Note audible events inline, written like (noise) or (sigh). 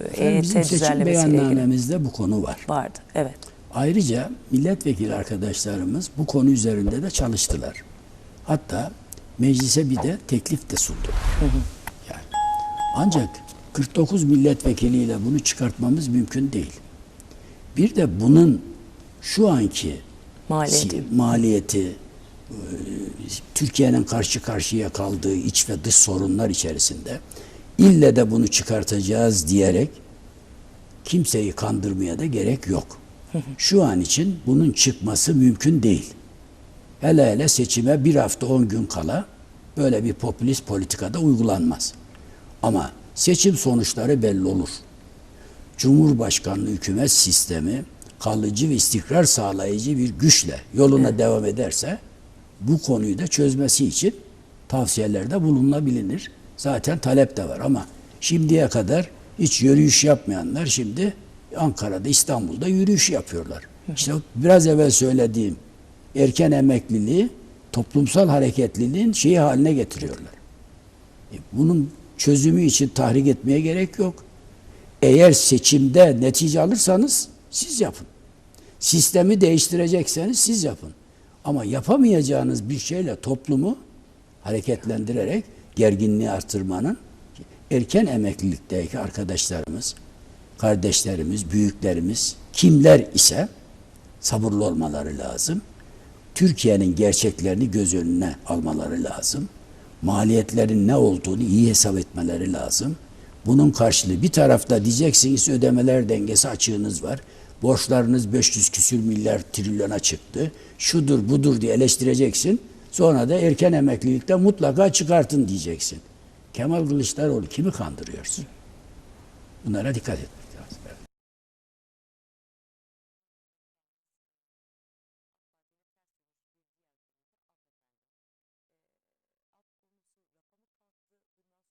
Efendim, EYT bizim seçim beyannamemizde bu konu var. vardı. Evet. Ayrıca milletvekili arkadaşlarımız bu konu üzerinde de çalıştılar. Hatta meclise bir de teklif de sundu. Yani ancak 49 milletvekiliyle bunu çıkartmamız mümkün değil. Bir de bunun şu anki Maliyeti. maliyeti e, Türkiye'nin karşı karşıya kaldığı iç ve dış sorunlar içerisinde ille de bunu çıkartacağız diyerek kimseyi kandırmaya da gerek yok. (laughs) Şu an için bunun çıkması mümkün değil. Hele hele seçime bir hafta on gün kala böyle bir popülist politikada uygulanmaz. Ama seçim sonuçları belli olur. Cumhurbaşkanlığı hükümet sistemi kalıcı ve istikrar sağlayıcı bir güçle yoluna devam ederse bu konuyu da çözmesi için tavsiyelerde bulunabilir. Zaten talep de var ama şimdiye kadar hiç yürüyüş yapmayanlar şimdi Ankara'da, İstanbul'da yürüyüş yapıyorlar. İşte biraz evvel söylediğim erken emekliliği toplumsal hareketliliğin şeyi haline getiriyorlar. E, Bunun çözümü için tahrik etmeye gerek yok. Eğer seçimde netice alırsanız siz yapın. Sistemi değiştirecekseniz siz yapın. Ama yapamayacağınız bir şeyle toplumu hareketlendirerek gerginliği artırmanın erken emeklilikteki arkadaşlarımız, kardeşlerimiz, büyüklerimiz kimler ise sabırlı olmaları lazım. Türkiye'nin gerçeklerini göz önüne almaları lazım. Maliyetlerin ne olduğunu iyi hesap etmeleri lazım. Bunun karşılığı bir tarafta diyeceksiniz ödemeler dengesi açığınız var. Borçlarınız 500 küsür milyar trilyona çıktı. Şudur budur diye eleştireceksin. Sonra da erken emeklilikte mutlaka çıkartın diyeceksin. Kemal Kılıçdaroğlu kimi kandırıyorsun? Bunlara dikkat et.